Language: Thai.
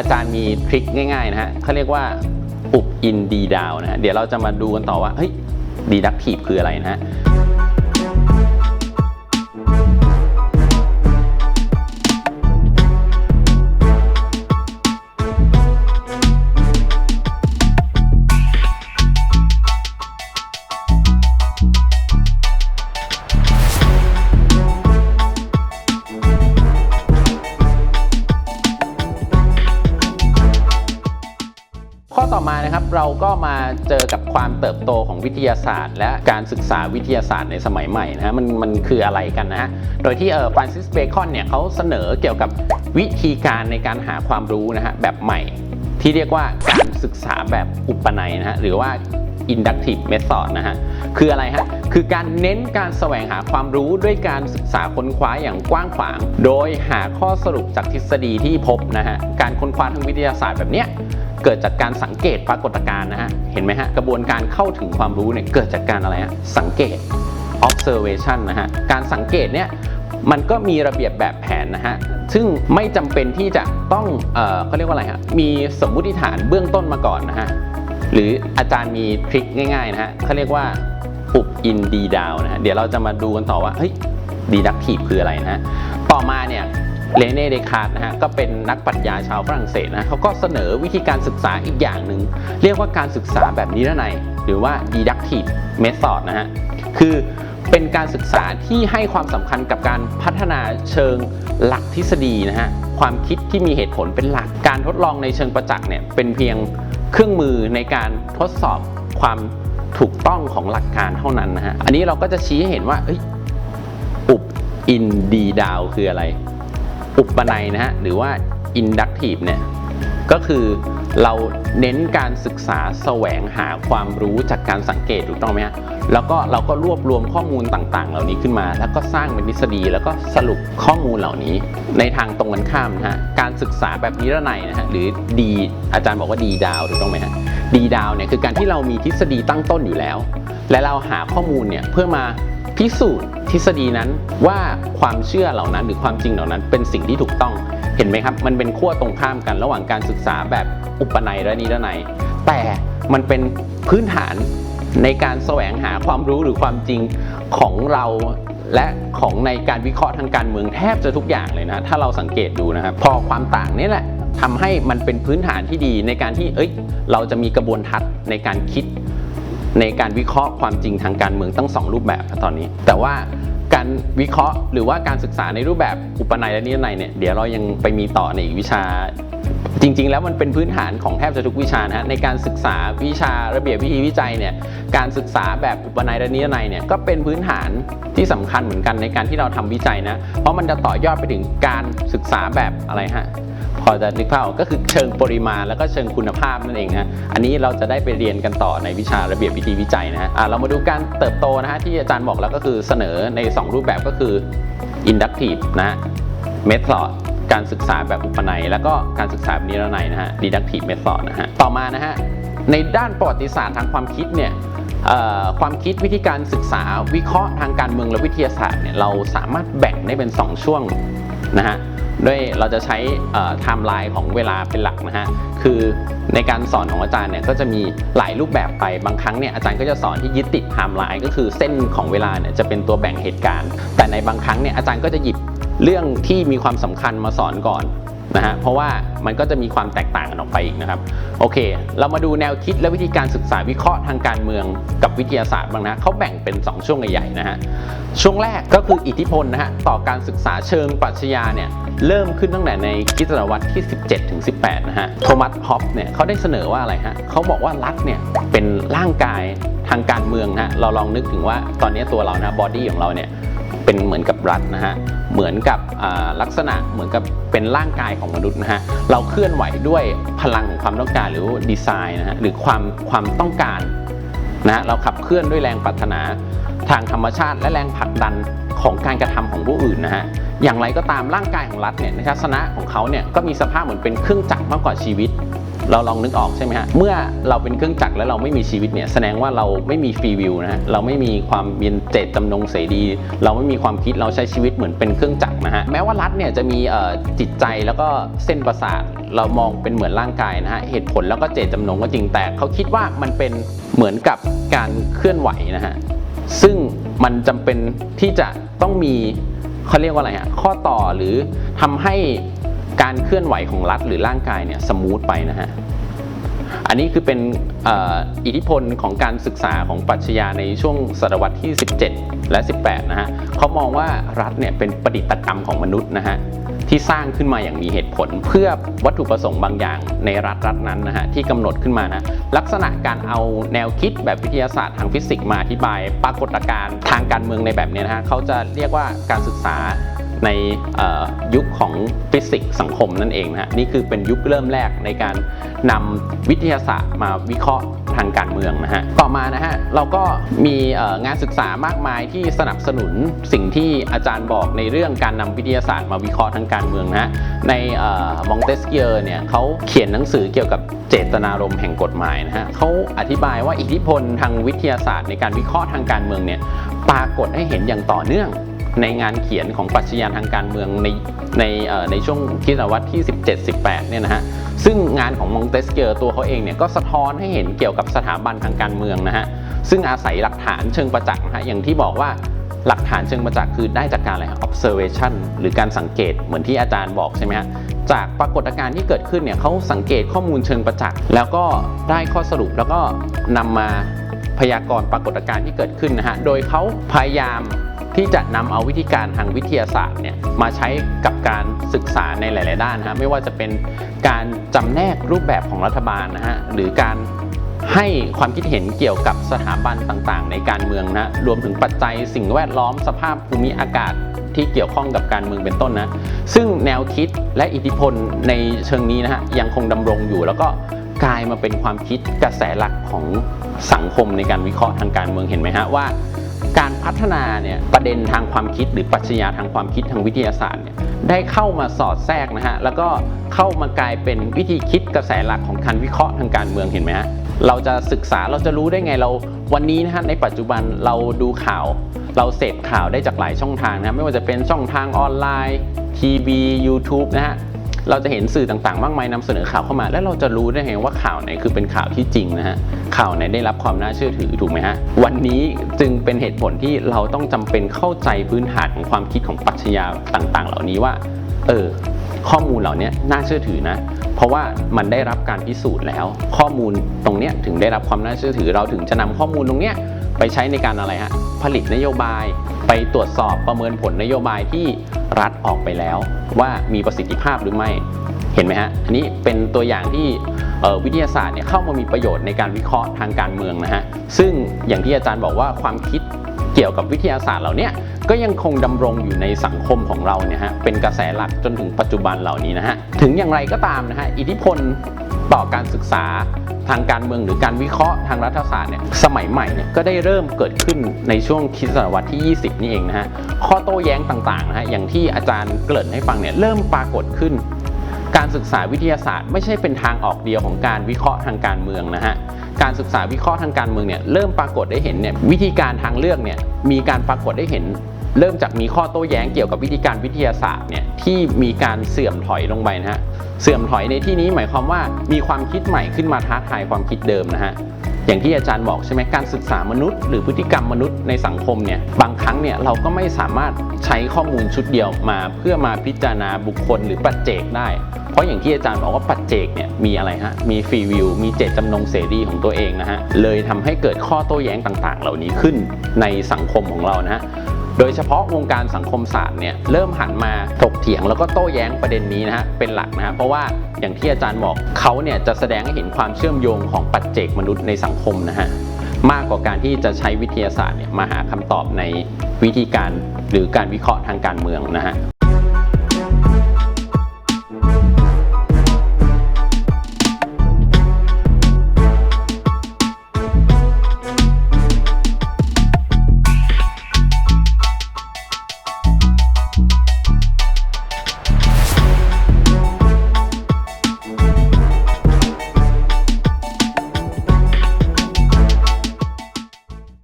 อาจารย์มีทริคง่ายๆนะฮะเขาเรียกว่าอุบอินดีดาวนะฮะเดี๋ยวเราจะมาดูกันต่อว่าเฮ้ยดีดักทีฟคืออะไรนะฮะ ความเติบโตของวิทยาศาสตร์ และการศึกษาวิทยาศาสตร์ในสมัยใหม่นะฮะมันมันคืออะไรกันนะฮะโดยที่เออฟรานซิสเบคอนเนี่ยเขาเสนอเกี่ยวกับวิธีการในการหาความรู้นะฮะแบบใหม่ ที่เรียกว่าการศึกษาแบบอุปนัยนะฮะหรือว่า inductive method นะฮะ คืออะไรฮะ คือการเน้นการแสวงหาความรู้ด้วยการศึกษาค้นคว้าอย่างกว้างขวาง โดยหาข้อสรุปจากทฤษฎีที่พบนะฮะ การค้นคว้าทางวิทยาศาสตร์แบบเนี้ย เกิดจากการสังเกตปรากฏการณ์นะฮะ เห็นไหมฮะ กระบวนการเข้าถึงความรู้เนี่ยเกิดจากการอะไรฮะ สังเกต observation นะฮะ การสังเกตเนี่ยมันก็มีระเบียบแบบแผนนะฮะ ซึ่งไม่จำเป็นที่จะต้องเอ่อเขาเรียกว่าอะไรฮะ มีสมมุติฐานเบื้องต้นมาก่อนนะฮะ หรืออาจารย์มีทริคง่ายๆนะฮะเขาเรียกว่าอุบอินดีดาวนะฮะ เดี๋ยวเราจะมาดูกันต่อว่า เฮ้ยดีดักทีฟคืออะไรนะฮะ ต่อมาเนี่ย เลเน่เดคาร์ดนะฮะก็เป็นนักปรัชญาชาวฝรั่งเศสนะเขาก็เสนอวิธีการศึกษาอีกอย่างหนึ่ง เรียกว่าการศึกษาแบบนิรนัยหรือว่า deductive method นะฮะคือเป็นการศึกษาที่ให้ความสำคัญกับการพัฒนาเชิงหลักทฤษฎีนะฮะความคิดที่มีเหตุผลเป็นหลักการทดลองในเชิงประจักษ์เนี่ยเป็นเพียงเครื่องมือในการทดสอบความถูกต้องของหลักการเท่านั้นนะฮะอันนี้เราก็จะชี้ให้เห็นว่าอุบอินดีดาวคืออะไร อุปนัยนะฮะหรือว่า inductive เนี่ยก็คือเราเน้นการศึกษาแสวงหาความรู้จากการสังเกตถูกต้องไหมฮะแล้วก็เราก็รวบรวมข้อมูลต่างๆ เหล่านี้ขึ้นมา แล้วก็สร้างเป็นทฤษฎีแล้วก็สรุปข้อมูลเหล่านี้ ในทางตรงกันข้ามนะฮะการศึกษาแบบนิรนัยนะฮะหรือดีอาจารย์บอกว่าดีดาวถูกต้องไหมฮะดีดาวเนี่ยคือการที่เรามีทฤษฎีตั้งต้นอยู่แล้ว และเราหาข้อมูลเนี่ยเพื่อมา พิสูจน์ทฤษฎีนั้นว่าความเชื่อเหล่านั้นหรือความจริงเหล่านั้นเป็นสิ่งที่ถูกต้องเห็นไหมครับ มันเป็นขั้วตรงข้ามกันระหว่างการศึกษาแบบอุปนัยและนิรนัย แต่มันเป็นพื้นฐานในการแสวงหาความรู้หรือความจริงของเราและของในการวิเคราะห์ทางการเมืองแทบจะทุกอย่างเลยนะ ถ้าเราสังเกตดูนะครับ พอความต่างนี้แหละทำให้มันเป็นพื้นฐานที่ดีในการที่เอ้ย เราจะมีกระบวนทัศน์ในการคิด ในการวิเคราะห์ความจริงทางการเมืองตั้งสองรูปแบบตอนนี้ แต่ว่าการวิเคราะห์หรือว่าการศึกษาในรูปแบบอุปนัยและนิรนัยเนี่ยเดี๋ยวเรายังไปมีต่อในอีกวิชา จริง ๆ แล้วมันเป็นพื้นฐานของแทบจะทุกวิชานะฮะในการศึกษาวิชาระเบียบวิธีวิจัยเนี่ยการศึกษาแบบอุปนัยและนิรนัยเนี่ยก็เป็นพื้นฐานที่สำคัญเหมือนกันในการที่เราทำวิจัยนะเพราะมันจะต่อยอดไปถึงการศึกษาแบบอะไรฮะ อจะนึกภาพออกก็คือเชิงปริมาณแล้วก็เชิงคุณภาพนั่นเองนะอันนี้เราจะได้ไปเรียนกันต่อในวิชาระเบียบวิธีวิจัยนะฮะเรามาดูการเติบโตนะฮะที่อาจารย์บอกแล้วก็คือเสนอใน 2 รูปแบบก็คือ inductive นะฮะ method การศึกษาแบบอุปนัย แล้วก็การศึกษาแบบนิรนัยนะฮะ deductive method นะฮะต่อมานะฮะในด้านประวัติศาสตร์ทางความคิดเนี่ยความคิดวิธีการศึกษาวิเคราะห์ทางการเมืองและวิทยาศาสตร์เนี่ยเราสามารถแบ่งได้เป็น 2 ช่วงนะฮะ ด้วยเราจะใช้ไทม์ไลน์ของเวลาเป็นหลักนะฮะคือในการสอนของอาจารย์เนี่ยก็จะมีหลายรูปแบบไปบางครั้งเนี่ยอาจารย์ก็จะสอนที่ยึดติดไทม์ไลน์ก็คือเส้นของเวลาเนี่ยจะเป็นตัวแบ่งเหตุการณ์ แต่ในบางครั้งเนี่ยอาจารย์ก็จะหยิบเรื่องที่มีความสำคัญมาสอนก่อน นะฮะเพราะว่ามันก็จะมีความแตกต่างกันออกไปอีกนะครับโอเค เรามาดูแนวคิดและวิธีการศึกษาวิเคราะห์ทางการเมืองกับวิทยาศาสตร์บ้างนะเขาแบ่งเป็น 2 ช่วงใหญ่ๆนะฮะช่วงแรกก็คืออิทธิพลนะฮะต่อการศึกษาเชิงปรัชญาเนี่ยเริ่มขึ้นตั้งแต่ในคิศตวรรษที่ 17ถึง18 นะฮะโทมัสฮอปเนี่ยเขาได้เสนอว่าอะไรฮะเขาบอกว่ารัฐเนี่ยเป็นร่างกายทางการเมืองนะฮะเราลองนึกถึงว่าตอนนี้ตัวเรานะบอดี้ของเราเนี่ย เป็นเหมือนกับรัฐนะฮะเหมือนกับลักษณะเหมือนกับเป็นร่างกายของมนุษย์นะฮะเราเคลื่อนไหวด้วยพลังของความต้องการหรือดีไซน์นะฮะหรือความความต้องการนะฮะเราขับเคลื่อนด้วยแรงปรารถนาทางธรรมชาติและแรงผลักดันของการกระทำของผู้อื่นนะฮะ อย่างไรก็ตามร่างกายของรัฐเนี่ยในทัศนะของเขาเนี่ยก็มีสภาพเหมือนเป็นเครื่องจักรมากกว่าชีวิต เราลองนึกออกใช่ไหมฮะ เมื่อเราเป็นเครื่องจักรแล้วเราไม่มีชีวิตเนี่ย แสดงว่าเราไม่มีฟรีวิวนะฮะ เราไม่มีความมีเจตจำนงเสรี เราไม่มีความคิด เราใช้ชีวิตเหมือนเป็นเครื่องจักรนะฮะ แม้ว่ารัฐเนี่ยจะมีจิตใจแล้วก็เส้นประสาท เรามองเป็นเหมือนร่างกายนะฮะ เหตุผลแล้วก็เจตจำนงก็จริง แต่เขาคิดว่ามันเป็นเหมือนกับการเคลื่อนไหวนะฮะ ซึ่งมันจำเป็นที่จะต้องมีเขาเรียกว่าอะไรฮะ ข้อต่อหรือทำให้ การเคลื่อนไหวของรัฐหรือร่างกายเนี่ยสมูทไปนะฮะอันนี้คือเป็นอ,อิทธิพลของการศึกษาของปรัชญาในช่วงศตวรรษที่ 17 และ 18 นะฮะเขามองว่ารัฐเนี่ยเป็นประดิษฐกรรมของมนุษย์นะฮะที่สร้างขึ้นมาอย่างมีเหตุผล เพื่อวัตถุประสงค์บางอย่างในรัฐรัฐนั้นนะฮะที่กำหนดขึ้นมานะลักษณะการเอาแนวคิดแบบวิทยาศาสตร์ทางฟิสิกส์มาอธิบาย ปรากฏการณ์ทางการเมืองในแบบเนี้ยนะฮะเขาจะเรียกว่าการศึกษา ในยุคของฟิสิกส์สังคมนั่นเองนะฮะนี่คือเป็นยุคเริ่มแรกในการนำวิทยาศาสตร์มาวิเคราะห์ทางการเมืองนะฮะ ต่อมานะฮะเราก็มีงานศึกษามากมายที่สนับสนุนสิ่งที่อาจารย์บอกในเรื่องการนำวิทยาศาสตร์มาวิเคราะห์ทางการเมืองนะฮะ ในมองเตสเกียร์เนี่ยเขาเขียนหนังสือเกี่ยวกับเจตนารมณ์แห่งกฎหมายนะฮะเขาอธิบายว่าอิทธิพลทางวิทยาศาสตร์ในการวิเคราะห์ทางการเมืองเนี่ยปรากฏให้เห็นอย่างต่อเนื่อง ในงานเขียนของปรัชญาทางการเมืองในในในช่วงคริสตศตวรรษที่ 17-18 เนี่ยนะฮะซึ่งงานของมองเตสเกียร์ตัวเขาเองเนี่ยก็สะท้อนให้เห็นเกี่ยวกับสถาบันทางการเมืองนะฮะซึ่งอาศัยหลักฐานเชิงประจักษ์นะฮะอย่างที่บอกว่าหลักฐานเชิงประจักษ์คือได้จากการอะไร observation หรือการสังเกตเหมือนที่อาจารย์บอกใช่ไหมฮะจากปรากฏการณ์ที่เกิดขึ้นเนี่ยเขาสังเกตข้อมูลเชิงประจักษ์แล้วก็ได้ข้อสรุปแล้วก็นำมาพยากรณ์ปรากฏการณ์ที่เกิดขึ้นนะฮะโดยเขาพยายาม ที่จะนำเอาวิธีการทางวิทยาศาสตร์เนี่ยมาใช้กับการศึกษาในหลาย ๆ ด้านนะฮะไม่ว่าจะเป็นการจำแนกรูปแบบของรัฐบาลนะฮะหรือการให้ความคิดเห็นเกี่ยวกับสถาบันต่างๆ ในการเมืองนะรวมถึงปัจจัยสิ่งแวดล้อมสภาพภูมิอากาศที่เกี่ยวข้องกับการเมืองเป็นต้นนะ ซึ่งแนวคิดและอิทธิพลในเชิงนี้นะฮะยังคงดำรงอยู่ แล้วก็กลายมาเป็นความคิดกระแสหลักของสังคมในการวิเคราะห์ทางการเมืองเห็นไหมฮะว่า การพัฒนาเนี่ยประเด็นทางความคิดหรือปรัชญาทางความคิดทางวิทยาศาสตร์เนี่ยได้เข้ามาสอดแทรกนะฮะแล้วก็เข้ามากลายเป็นวิธีคิดกระแสหลักของการวิเคราะห์ทางการเมืองเห็นไหมฮะเราจะศึกษาเราจะรู้ได้ไงเราวันนี้นะฮะในปัจจุบันเราดูข่าว เราเสพข่าวได้จากหลายช่องทางนะฮะไม่ว่าจะเป็นช่องทางออนไลน์ทีวี YouTube นะฮะ เราจะเห็นสื่อต่างๆ มากมายนำเสนอข่าวเข้ามา แล้วเราจะรู้ได้ไงว่าข่าวไหนคือเป็นข่าวที่จริงนะฮะข่าวไหนได้รับความน่าเชื่อถือถูกไหมฮะวันนี้จึงเป็นเหตุผลที่เราต้องจำเป็นเข้าใจพื้นฐานของความคิดของปรัชญาต่าง ๆ เหล่านี้ว่า เออข้อมูลเหล่านี้น่าเชื่อถือนะ เพราะว่ามันได้รับการพิสูจน์แล้ว ข้อมูลตรงเนี้ยถึงได้รับความน่าเชื่อถือเราถึงจะนำข้อมูลตรงเนี้ย ไปใช้ในการอะไรฮะผลิตนโยบายไปตรวจสอบประเมินผลนโยบายที่รัฐออกไปแล้ว ว่ามีประสิทธิภาพหรือไม่เห็นไหมฮะอันนี้เป็นตัวอย่างที่วิทยาศาสตร์เนี่ยเข้ามามีประโยชน์ในการวิเคราะห์ทางการเมืองนะฮะซึ่งอย่างที่อาจารย์บอกว่าความคิด เกี่ยวกับวิทยาศาสตร์เหล่านี้ก็ยังคงดำรงอยู่ในสังคมของเราเนี่ยฮะเป็นกระแสหลักจนถึงปัจจุบันเหล่านี้นะฮะถึงอย่างไรก็ตามนะฮะอิทธิพลต่อการศึกษาทางการเมืองหรือการวิเคราะห์ทางรัฐศาสตร์เนี่ยสมัยใหม่เนี่ยก็ได้เริ่มเกิดขึ้นในช่วงคริสตศตวรรษที่ 20 นี่เองนะฮะข้อโต้แย้งต่างๆนะฮะอย่างที่อาจารย์เกริ่นให้ฟังเนี่ยเริ่มปรากฏขึ้น การศึกษาวิทยาศาสตร์ไม่ใช่เป็นทางออกเดียวของการวิเคราะห์ทางการเมืองนะฮะการศึกษาวิเคราะห์ทางการเมืองเนี่ยเริ่มปรากฏได้เห็นเนี่ยวิธีการทางเลือกเนี่ยมีการปรากฏได้เห็น เริ่มจากมีข้อโต้แย้งเกี่ยวกับวิธีการวิทยาศาสตร์เนี่ยที่มีการเสื่อมถอยลงไปนะฮะเสื่อมถอยในที่นี้หมายความว่ามีความคิดใหม่ขึ้นมาท้าทายความคิดเดิมนะฮะอย่างที่อาจารย์บอกใช่ไหมการศึกษามนุษย์ หรือพฤติกรรมมนุษย์ในสังคมเนี่ยบางครั้งเนี่ยเราก็ไม่สามารถใช้ข้อมูลชุดเดียวมา เพื่อมาพิจารณาบุคคลหรือปัจเจกได้ เพราะอย่างที่อาจารย์บอกว่าปัจเจกเนี่ยมีอะไรฮะมีฟรีวิวมีเจตจำนงเสรีของตัวเองนะฮะเลยทำให้เกิดข้อโต้แย้งต่าง ๆ เหล่านี้ขึ้นในสังคมของเรานะฮะ โดยเฉพาะวงการสังคมศาสตร์เนี่ยเริ่มหันมาถกเถียงแล้วก็โต้แย้งประเด็นนี้นะฮะเป็นหลักนะฮะเพราะว่าอย่างที่อาจารย์บอกเขาเนี่ยจะแสดงให้เห็นความเชื่อมโยงของปัจเจกมนุษย์ในสังคมนะฮะมากกว่าการที่จะใช้วิทยาศาสตร์เนี่ยมาหาคำตอบในวิธีการหรือการวิเคราะห์ทางการเมืองนะฮะ